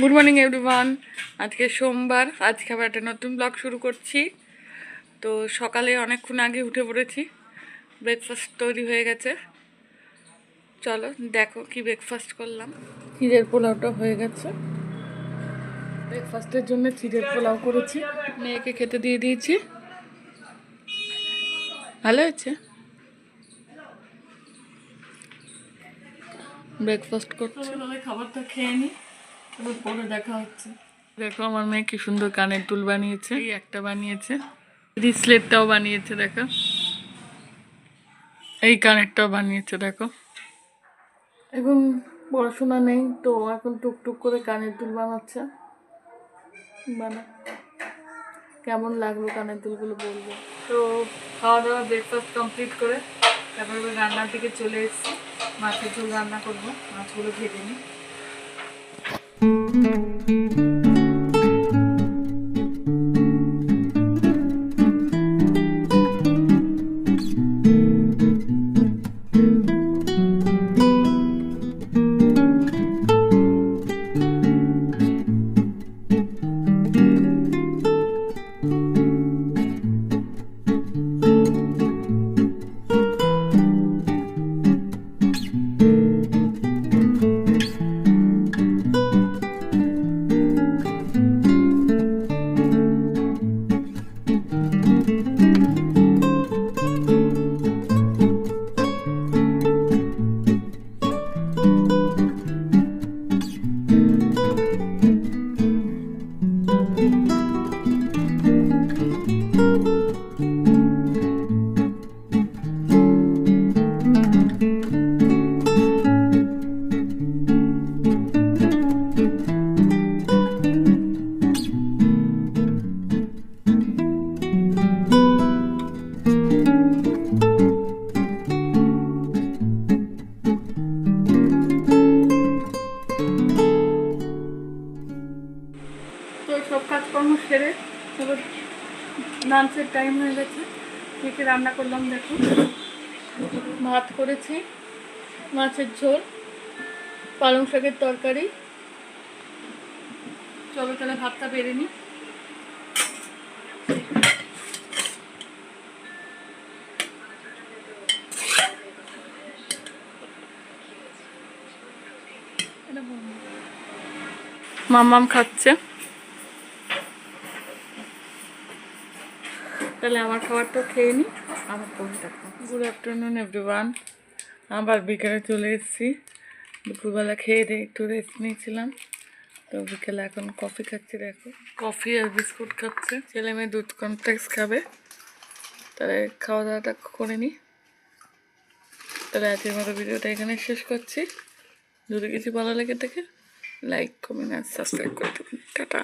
Good morning everyone আজকে সোমবার আজকে আবার একটা নতুন ব্লগ শুরু করছি। তো সকালে অনেকক্ষণ আগে উঠে পড়েছি। ব্রেকফাস্ট তৈরি হয়ে গেছে। চলো, দেখো কি ব্রেকফাস্ট করলাম। চিড়ের পোলাওটা হয়ে গেছে। ব্রেকফাস্টের জন্য চিড়ের পোলাও করেছি। মেয়েকে খেতে দিয়ে দিয়েছি। ভালো হয়েছে? ব্রেকফাস্ট করছি। খাবারটা খেয়ে নিই। পরে দেখা হচ্ছে। দেখো আমার মেয়ে কি সুন্দর কানের দুল বানিয়েছে, এই একটা বানিয়েছে। রিসলেটটাও বানিয়েছে, দেখো। এই কানেরটাও বানিয়েছে, দেখো। এখন পড়াশোনা নেই, তো এখন টুকটুক করে কানের দুল বানাচ্ছে। বানা। কেমন লাগল কানের দুলগুলো বলব? তো খাওয়া দাওয়া ব্রেকফাস্ট কমপ্লিট করে, তারপরে রান্নার দিকে চলে এসেছি। মাছের ঝোল রান্না করব, মাছগুলো ভেজে নিই। কাজকর্ম সেরে লাঞ্চের টাইম হয়ে গেছে। কী কী রান্না করলাম, দেখো। ভাত করেছি, মাছের ঝোল, পালং শাকের তরকারি। চলো তাহলে ভাতটা বেড়ে নিই। মামাম খাচ্ছে। তাহলে আমার খাবারটা খেয়ে নিই আমার দেখো গুড আফটারনুন এভরিওয়ান। আবার বিকেলে চলে এসেছি। দুপুরবেলা খেয়ে দিয়ে একটু রেস্ট নিয়েছিলাম। তো বিকেলে এখন কফি খাচ্ছি দেখো। কফি আর বিস্কুট খাচ্ছে। ছেলে মেয়ে দুধ কমপ্লেক্স খাবে। তাহলে খাওয়া দাওয়াটা করে নিই তাহলে আজকের মতো ভিডিওটা এখানে শেষ করছি। যদি কিছু ভালো লেগে থাকে লাইক কমেন্ট আর সাবস্ক্রাইব করে দেবেন। টাটা।